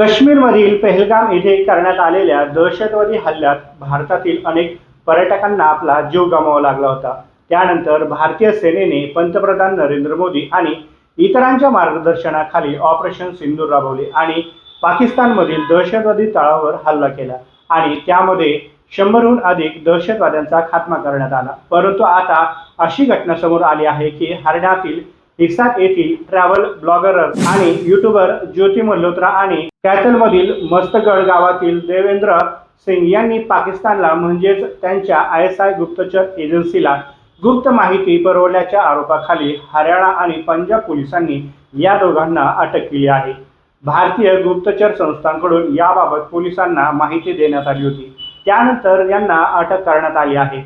काश्मीरमधील पहलगाम येथे करण्यात आलेल्या दहशतवादी हल्ल्यात भारतातील अनेक पर्यटकांना आपला जीव गमावा लागला होता. त्यानंतर भारतीय सेनेने पंतप्रधान नरेंद्र मोदी आणि इतरांच्या मार्गदर्शनाखाली ऑपरेशन सिंदूर राबवले आणि पाकिस्तानमधील दहशतवादी तळावर हल्ला केला आणि त्यामध्ये शंभरहून अधिक दहशतवाद्यांचा खात्मा करण्यात आला. परंतु आता अशी घटना समोर आली आहे की हरण्यातील हिसार येथील ट्रॅव्हल ब्लॉगर आणि युट्यूबर ज्योती मल्होत्रा आणि कॅथलमधील मस्तगड गावातील देवेंद्र सिंग यांनी पाकिस्तानला म्हणजेच त्यांच्या आय एस आय गुप्तचर एजन्सीला गुप्त माहिती पुरवल्याच्या आरोपाखाली हरियाणा आणि पंजाब पोलिसांनी या दोघांना अटक केली आहे. भारतीय गुप्तचर संस्थांकडून याबाबत पोलिसांना माहिती देण्यात आली होती. त्यानंतर यांना अटक करण्यात आली आहे.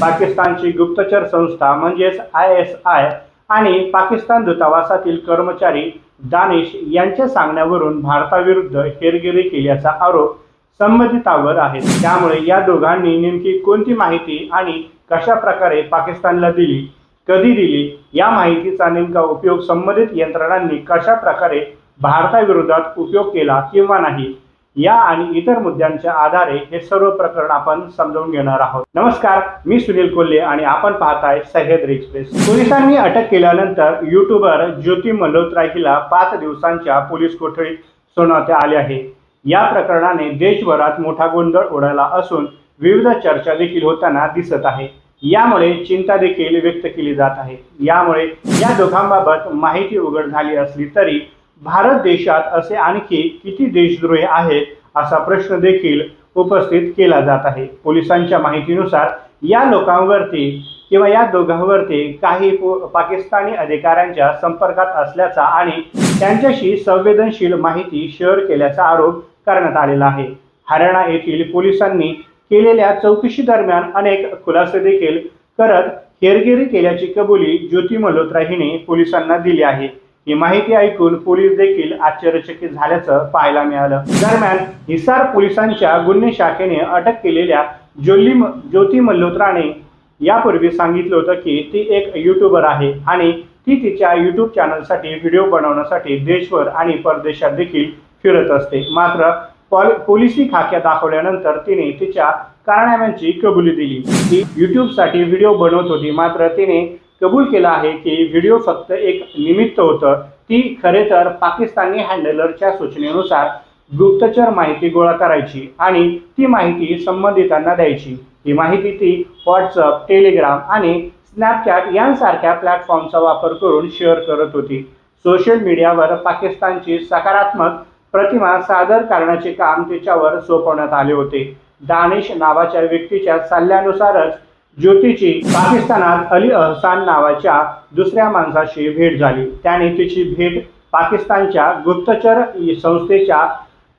पाकिस्तानची गुप्तचर संस्था म्हणजेच आय एस आय आणि पाकिस्तान दूतावासातील कर्मचारी दानिश यांच्या सांगण्यावरून भारताविरुद्ध हेरगिरी केल्याचा आरोप संबंधितावर आहे. त्यामुळे या दोघांनी नेमकी कोणती माहिती आणि कशा प्रकारे पाकिस्तानला दिली कधी दिली या माहितीचा नेमका उपयोग संबंधित यंत्रणांनी कशा प्रकारे भारताविरोधात उपयोग केला किंवा नाही या आणि इतर मुद्द्यांच्या आधारे हे सर्व प्रकरण आपण समजावून घेणार आहोत. नमस्कार मी सुनील कोल्हे आणि आपण पाहताय सह्याद्री एक्सप्रेस. पोलिसांनी अटक केल्यानंतर युट्यूबर ज्योती मल्होत्रा हिला पाच दिवसांच्या पोलीस कोठडीत सोडवण्यात आले आहे. या प्रकरणाने देशभरात मोठा गोंधळ उडाला असून विविध चर्चा देखील होताना दिसत आहे. यामुळे चिंता देखील व्यक्त केली जात आहे. यामुळे या दोघांबाबत माहिती उघड झाली असली तरी भारत देशात असे आणखी किती देशद्रोही आहेत असा प्रश्न देखील उपस्थित केला जात आहे. पोलिसांच्या माहितीनुसार या लोकांवरती किंवा या दोघांवरती काही पो- पाकिस्तानी अधिकाऱ्यांच्या संपर्कात असल्याचा आणि त्यांच्याशी संवेदनशील माहिती शेअर केल्याचा आरोप करण्यात आलेला आहे. हरियाणा येथील पोलिसांनी केलेल्या चौकशी दरम्यान अनेक खुलासे देखील करत हेरगिरी केल्याची कबुली ज्योती मल्होत्रा हिने पोलिसांना दिली आहे. ही माहिती ऐकून पोलीस देखील आश्चर्यचकित झाल्याचं पाहायला मिळालं. दरम्यान हिसार पोलिसांच्या गुन्हे शाखेने अटक केलेल्या ज्योली ज्योती मल्होत्राने यापूर्वी सांगितलं होतं की ती एक युट्यूबर आहे आणि ती तिच्या युट्यूब चॅनलसाठी व्हिडिओ बनवण्यासाठी देशभर आणि परदेशात देखील फिरत असते. मात्र पॉल- पोलिसी खाक्या दाखवल्यानंतर तिने तिच्या कारनाम्यांची कबुली दिली. ती युट्यूबसाठी व्हिडिओ बनवत होती. मात्र तिने कबूल केलं आहे की व्हिडिओ फक्त एक निमित्त होतं. ती खरे तर पाकिस्तानी हँडलरच्या सूचनेनुसार गुप्तचर माहिती गोळा करायची आणि ती माहिती संबंधितांना द्यायची. ही माहिती ती व्हॉट्सअप टेलिग्राम आणि स्नॅपचॅट यांसारख्या प्लॅटफॉर्मचा वापर करून शेअर करत होती. सोशल मीडियावर पाकिस्तानची सकारात्मक प्रतिमा सादर करण्याचे काम तिच्यावर सोपवण्यात आले होते. दानिश नावाच्या व्यक्तीच्या सल्ल्यानुसारच ज्योतीची पाकिस्तानात अली अहसान नावाच्या दुसऱ्या माणसाशी भेट झाली. त्याने तिची भेट पाकिस्तानच्या गुप्तचर संस्थेच्या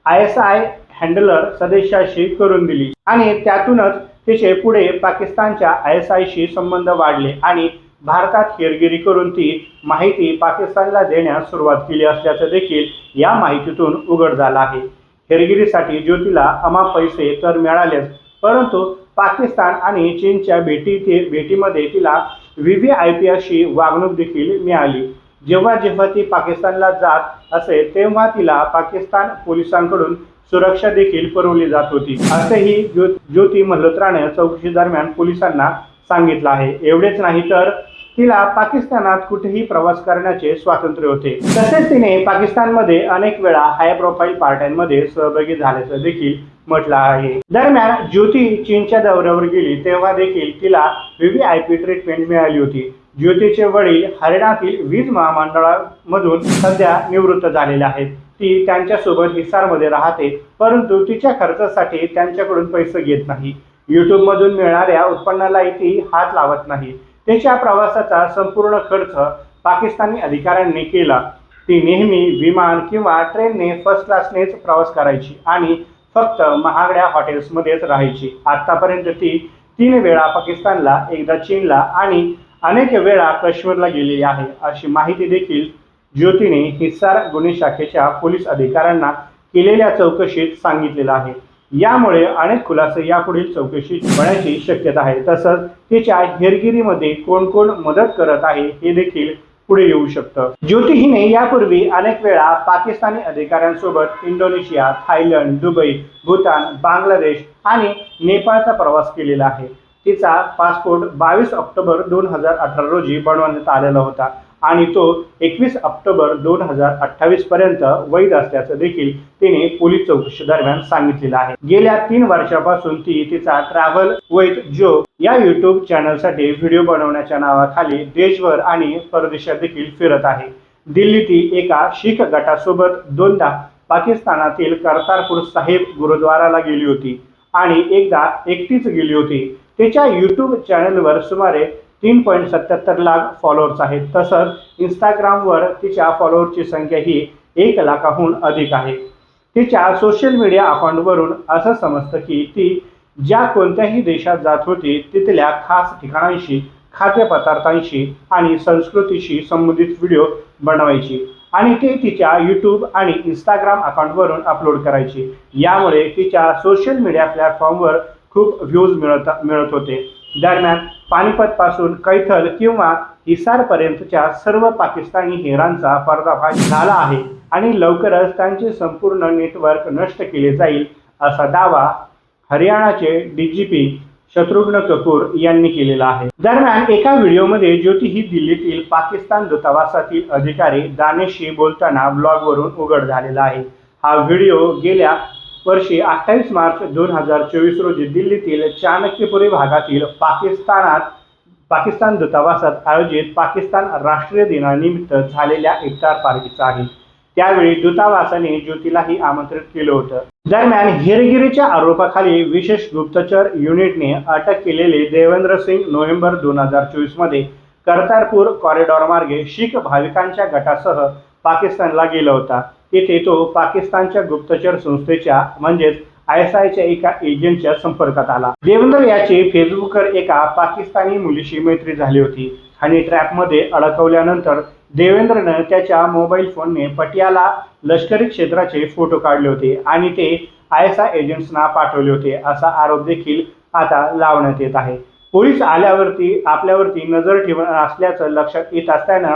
आय एस आय हँडलर सदस्याशी करून दिली आणि त्यातूनच तिचे पुढे पाकिस्तानच्या आय एस आयशी संबंध वाढले आणि भारतात हेरगिरी करून ती माहिती पाकिस्तानला देण्यास सुरुवात केली असल्याचं देखील या माहितीतून उघड झालं आहे. हेरगिरीसाठी ज्योतीला अमा पैसे तर मिळालेच परंतु पाकिस्तान आणि चीनच्या भेटी भेटीमध्ये तिला व्ही व्ही आय पी अशी वागणूक देखील मिळाली. जेव्हा जेव्हा ती पाकिस्तानला जात असे तेव्हा तिला पाकिस्तान पोलिसांकडून सुरक्षा देखील पुरवली जात होती. असेही ज्यो ज्योती मल्होत्राने चौकशी दरम्यान पोलिसांना सांगितलं आहे. एवढेच नाही तर तिला पाकिस्तानात कुठेही प्रवास करण्याचे स्वातंत्र्य होते. तसेच तिने पाकिस्तानमध्ये अनेक वेळा हाय प्रोफाईल पार्ट्यांमध्ये सहभागी झाल्याचं देखील म्हटलं आहे. दरम्यान ज्योती चीनच्या दौऱ्यावर गेली तेव्हा देखील तिला व्ही आय पी ट्रीटमेंट मिळाली होती. ज्योतीचे वडील हरियाणातील वीज महामंडळामधून सध्या निवृत्त झालेले आहेत. ती त्यांच्यासोबत हिसारमध्ये राहते परंतु तिच्या खर्चासाठी त्यांच्याकडून पैसे घेत नाही. युट्यूबमधून मिळणाऱ्या उत्पन्नालाही ती हात लावत नाही. तिच्या प्रवासाचा संपूर्ण खर्च पाकिस्तानी अधिकाऱ्यांनी केला. ती नेहमी विमान किंवा ट्रेनने फर्स्ट क्लासनेच प्रवास करायची आणि फक्त महागड्या हॉटेल्समध्येच राहायची. आतापर्यंत ती तीन वेळा पाकिस्तानला एकदा चीनला आणि अनेक वेळा काश्मीरला गेलेली आहे. अशी माहिती देखील ज्योतीने हिसार गुन्हे शाखेच्या पोलीस अधिकाऱ्यांना केलेल्या चौकशीत सांगितलेलं आहे. यामुळे अनेक खुलासे यापुढील चौकशी होण्याची शक्यता आहे. तसंच तिच्या हेरगिरीमध्ये कोण कोण मदत करत आहे हे देखील पुढे येऊ शकतं. ज्योती हिने यापूर्वी अनेक वेळा पाकिस्तानी अधिकाऱ्यांसोबत Indonesia Thailand Dubai Bhutan Bangladesh आणि नेपाळचा प्रवास केलेला आहे. तिचा पासपोर्ट बावीस ऑक्टोबर दोन हजार अठरा रोजी बनवण्यात आलेला होता. आणि तो एकवीस ऑक्टोबर दोन हजार अठ्ठावीस पर्यंत वैध असल्याचं देखील तिने पोलीस चौकशी दरम्यान सांगितलेलं आहे. गेल्या तीन वर्षापासून ती तिचा ट्रॅव्हल वैध जो या युट्यूब चॅनलसाठी व्हिडिओ बनवण्याच्या नावाखाली देशभर आणि परदेशात देखील फिरत आहे. दिल्लीतील एका शीख गटासोबत दोनदा पाकिस्तानातील करतारपूर साहेब गुरुद्वाराला गेली होती आणि एकदा एकटीच गेली होती. तिच्या युट्यूब चॅनलवर सुमारे तीन पॉईंट सत्याहत्तर लाख फॉलोअर्स आहेत. तसंच इंस्टाग्रामवर तिच्या फॉलोअरची संख्या ही एक लाखाहून अधिक आहे. तिच्या सोशल मीडिया अकाउंटवरून असं समजतं की ती ज्या कोणत्याही देशात जात होती तिथल्या खास ठिकाणांशी खाद्यपदार्थांशी आणि संस्कृतीशी संबंधित व्हिडिओ बनवायची. आणि ते तिच्या यूट्यूब आणि इंस्टाग्राम अकाउंटवरून अपलोड करायची. यामुळे तिच्या सोशल मीडिया प्लॅटफॉर्मवर खूप व्ह्यूज मिळत मिळत होते. दरम्यान पानिपत पासून कैथल किंवा हिसारपर्यंतच्या सर्व पाकिस्तानी हेरांचा पर्दाफाश झाला आहे आणि लवकरच त्यांचे संपूर्ण नेटवर्क नष्ट केले जाईल असा दावा हरियाणाचे डीजीपी शत्रुघ्न कपूर यांनी केलेला आहे. दरम्यान एका व्हिडिओमध्ये ज्योती ही दिल्लीतील पाकिस्तान दूतावासातील अधिकारी दानेशशी बोलताना ब्लॉगवरून उघड झालेला आहे. हा व्हिडिओ गेल्या वर्षी अठ्ठावीस मार्च दोन हजार चोवीस रोजी दिल्लीतील चाणक्यपुरी भागातील पाकिस्तानात पाकिस्तान दूतावासात आयोजित पाकिस्तान राष्ट्रीय दिनानिमित्त झालेल्या इफ्तार पार्टीचा आहे. त्यावेळी दूतावासाने ज्योतीलाही आमंत्रित केलं होतं. दरम्यान हेरगिरीच्या आरोपाखाली विशेष गुप्तचर युनिटने अटक केलेले देवेंद्र सिंग नोव्हेंबर दोन हजार चोवीसमध्ये करतारपूर कॉरिडॉर मार्गे शीख भाविकांच्या गटासह पाकिस्तानला गेला होता. तिथे तो पाकिस्तानच्या गुप्तचर संस्थेच्या म्हणजेच आय एस आयच्या एका एजंटच्या संपर्कात आला. देवेंद्र याची फेसबुकवर एका पाकिस्तानी मुलीशी मैत्री झाली होती आणि ट्रॅपमध्ये अडकवल्यानंतर देवेंद्रनं त्याच्या मोबाईल फोनने पटियाला लष्करी क्षेत्राचे फोटो काढले होते आणि ते आय एस आय एजंट्सना पाठवले होते असा आरोप देखील आता लावण्यात येत आहे. पोलीस आल्यावरती आपल्यावरती नजर ठेवणार असल्याचं लक्षात येत असताना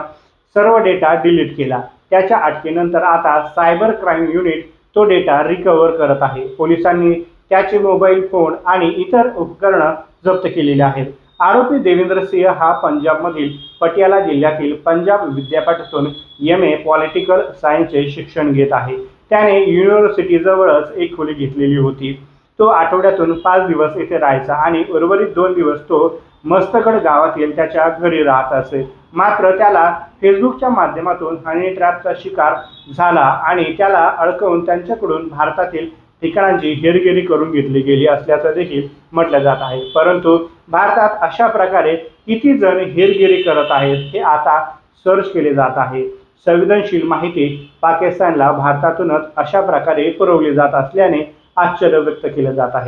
सर्व डेटा डिलीट केला. त्याच्या अटकेनंतर आता सायबर क्राईम युनिट तो डेटा रिकव्हर करत आहे. पोलिसांनी त्याचे मोबाईल फोन आणि इतर उपकरणं जप्त केलेली आहेत. आरोपी देवेंद्र सिंह हा पंजाबमधील पटियाला जिल्ह्यातील पंजाब विद्यापीठातून एम ए पॉलिटिकल सायन्सचे शिक्षण घेत आहे. त्याने युनिव्हर्सिटीजवळच एक खोली घेतलेली होती. तो आठवड्यातून पाच दिवस येथे राहायचा आणि उर्वरित दोन दिवस तो मस्तगड गावातील त्याच्या घरी राहत असे. मात्र त्याला फेसबुकच्या माध्यमातून हनी ट्रॅपचा शिकार झाला आणि त्याला अडकवून त्यांच्याकडून भारतातील ठिकाणांची हेरगिरी करून घेतली गेली असल्याचं देखील म्हटलं जात आहे. परंतु भारतात अशा प्रकारे किती जण हेरगिरी करत आहेत हे आता सर्च केले जात आहे. संवेदनशील माहिती पाकिस्तानला भारतातूनच अशा प्रकारे पुरवली जात असल्याने आश्चर्य व्यक्त केलं जात आहे.